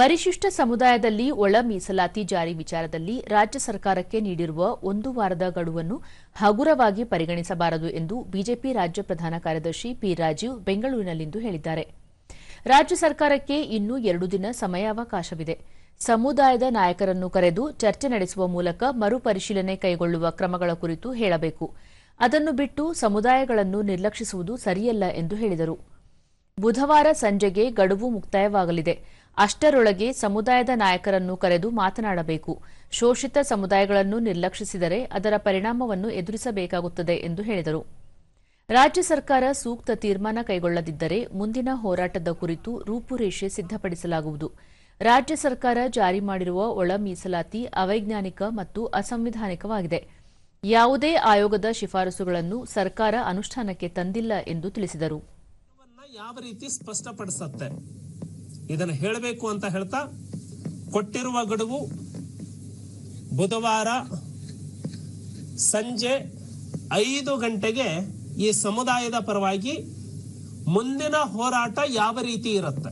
ಪರಿಶಿಷ್ಟ ಸಮುದಾಯದಲ್ಲಿ ಒಳ ಮೀಸಲಾತಿ ಜಾರಿ ವಿಚಾರದಲ್ಲಿ ರಾಜ್ಯ ಸರ್ಕಾರಕ್ಕೆ ನೀಡಿರುವ ಒಂದು ವಾರದ ಗಡುವನ್ನು ಹಗುರವಾಗಿ ಪರಿಗಣಿಸಬಾರದು ಎಂದು ಬಿಜೆಪಿ ರಾಜ್ಯ ಪ್ರಧಾನ ಕಾರ್ಯದರ್ಶಿ ಪಿ ರಾಜೀವ್ ಬೆಂಗಳೂರಿನಲ್ಲಿಂದು ಹೇಳಿದ್ದಾರೆ. ರಾಜ್ಯ ಸರ್ಕಾರಕ್ಕೆ ಇನ್ನೂ ಎರಡು ದಿನ ಸಮಯಾವಕಾಶವಿದೆ. ಸಮುದಾಯದ ನಾಯಕರನ್ನು ಕರೆದು ಚರ್ಚೆ ನಡೆಸುವ ಮೂಲಕ ಮರುಪರಿಶೀಲನೆ ಕೈಗೊಳ್ಳುವ ಕ್ರಮಗಳ ಕುರಿತು ಹೇಳಬೇಕು. ಅದನ್ನು ಬಿಟ್ಟು ಸಮುದಾಯಗಳನ್ನು ನಿರ್ಲಕ್ಷಿಸುವುದು ಸರಿಯಲ್ಲ ಎಂದು ಹೇಳಿದರು. ಬುಧವಾರ ಸಂಜೆಗೆ ಗಡುವು ಮುಕ್ತಾಯವಾಗಲಿದೆ. ಅಷ್ಟರೊಳಗೆ ಸಮುದಾಯದ ನಾಯಕರನ್ನು ಕರೆದು ಮಾತನಾಡಬೇಕು. ಶೋಷಿತ ಸಮುದಾಯಗಳನ್ನು ನಿರ್ಲಕ್ಷಿಸಿದರೆ ಅದರ ಪರಿಣಾಮವನ್ನು ಎದುರಿಸಬೇಕಾಗುತ್ತದೆ ಎಂದು ಹೇಳಿದರು. ರಾಜ್ಯ ಸರ್ಕಾರ ಸೂಕ್ತ ತೀರ್ಮಾನ ಕೈಗೊಳ್ಳದಿದ್ದರೆ ಮುಂದಿನ ಹೋರಾಟದ ಕುರಿತು ರೂಪುರೇಷೆ ಸಿದ್ಧಪಡಿಸಲಾಗುವುದು. ರಾಜ್ಯ ಸರ್ಕಾರ ಜಾರಿ ಮಾಡಿರುವ ಒಳ ಮೀಸಲಾತಿ ಅವೈಜ್ಞಾನಿಕ ಮತ್ತು ಅಸಂವಿಧಾನಿಕವಾಗಿದೆ. ಯಾವುದೇ ಆಯೋಗದ ಶಿಫಾರಸುಗಳನ್ನು ಸರ್ಕಾರ ಅನುಷ್ಠಾನಕ್ಕೆ ತಂದಿಲ್ಲ ಎಂದು ತಿಳಿಸಿದರು ವನ್ನ ಯಾವ ರೀತಿ ಸ್ಪಷ್ಟಪಡಿಸತ್ತೆ ಇದನ್ನು ಹೇಳಬೇಕು ಅಂತ ಹೇಳ್ತಾ ಕೊಟ್ಟಿರುವ ಗಡುವು ಬುಧವಾರ ಸಂಜೆ ಐದು ಗಂಟೆಗೆ ಈ ಸಮುದಾಯದ ಪರವಾಗಿ ಮುಂದಿನ ಹೋರಾಟ ಯಾವ ರೀತಿ ಇರುತ್ತೆ?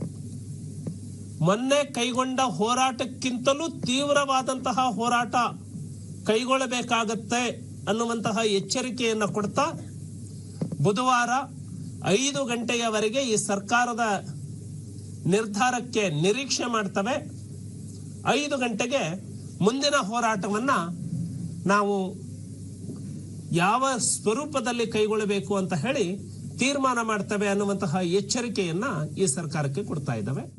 ಮೊನ್ನೆ ಕೈಗೊಂಡ ಹೋರಾಟಕ್ಕಿಂತಲೂ ತೀವ್ರವಾದಂತಹ ಹೋರಾಟ ಕೈಗೊಳ್ಳಬೇಕಾಗತ್ತೆ ಅನ್ನುವಂತಹ ಎಚ್ಚರಿಕೆಯನ್ನು ಕೊಡ್ತಾ ಬುಧವಾರ ಐದು ಗಂಟೆಯವರೆಗೆ ಈ ಸರ್ಕಾರದ ನಿರ್ಧಾರಕ್ಕೆ ನಿರೀಕ್ಷೆ ಮಾಡ್ತವೆ. ಐದು ಗಂಟೆಗೆ ಮುಂದಿನ ಹೋರಾಟವನ್ನ ನಾವು ಯಾವ ಸ್ವರೂಪದಲ್ಲಿ ಕೈಗೊಳ್ಳಬೇಕು ಅಂತ ಹೇಳಿ ತೀರ್ಮಾನ ಮಾಡ್ತವೆ ಅನ್ನುವಂತಹ ಎಚ್ಚರಿಕೆಯನ್ನ ಈ ಸರ್ಕಾರಕ್ಕೆ ಕೊಡ್ತಾ ಇದ್ದಾವೆ.